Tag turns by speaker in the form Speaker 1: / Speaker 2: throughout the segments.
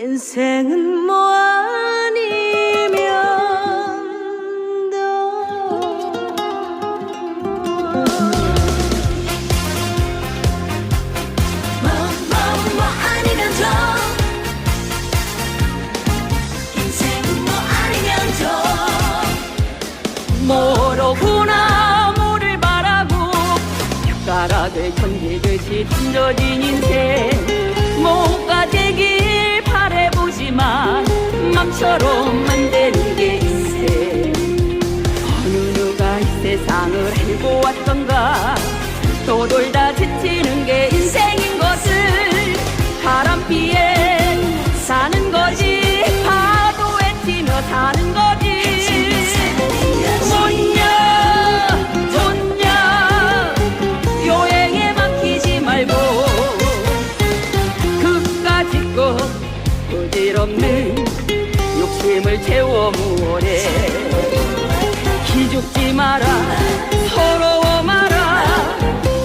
Speaker 1: 인생은 뭐 아니면 너 모로구나 물을 바라고 가라데 던지듯이 던져진 인생. 뭐가 되길 바래보지만 맘처럼 만드는 게 인생 어느 누가 이 세상을 알고 왔던가. 또 돌다 지치는 게 인생인 것을 바람 피에 사는 거지. 파도에 튀며 사는 거 부질없는 욕심을 채워 무어래 기죽지 마라 서러워 마라.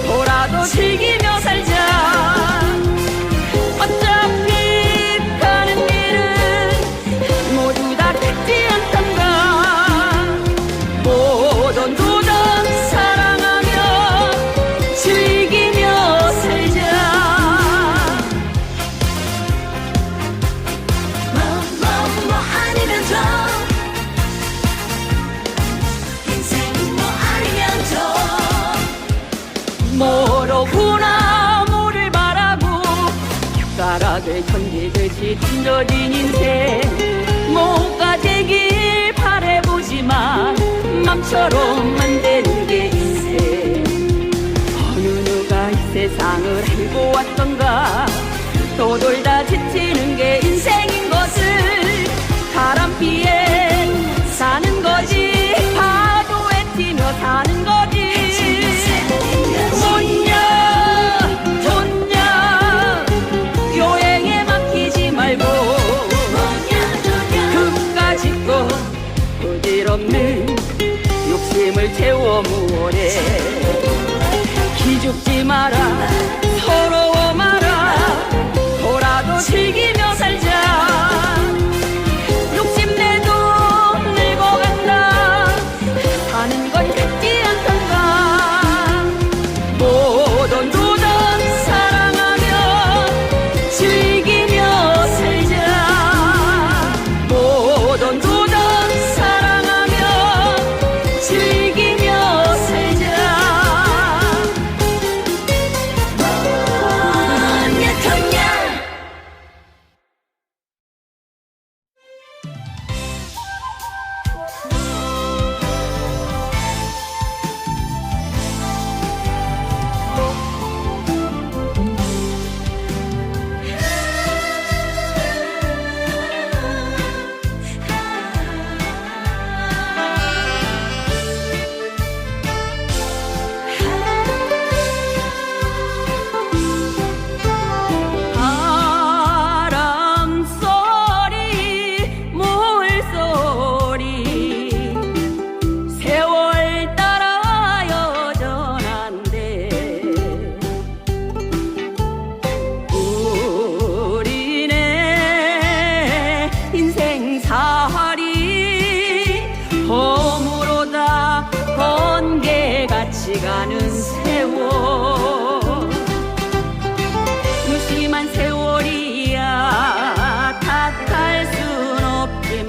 Speaker 1: 돌아도 즐기며 살자 모르구나 모를 바라고 숟가락을 던지듯이 던져진 인생. 뭐가 되길 바래보지만 맘처럼 만드는 게 인생. 어느 누가 이 세상을 알고 왔던가? 또 돌다 채워 무어래 기죽지 마라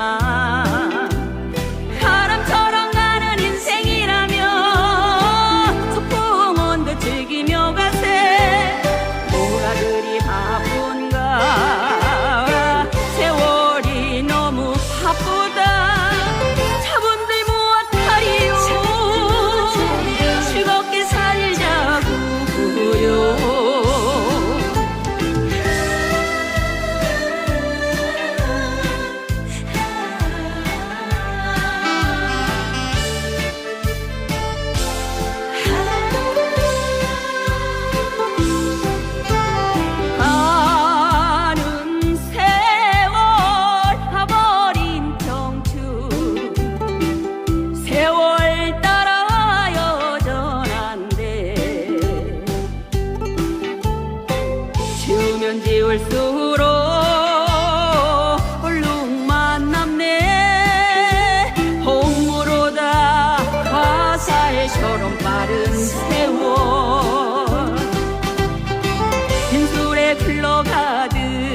Speaker 1: 없지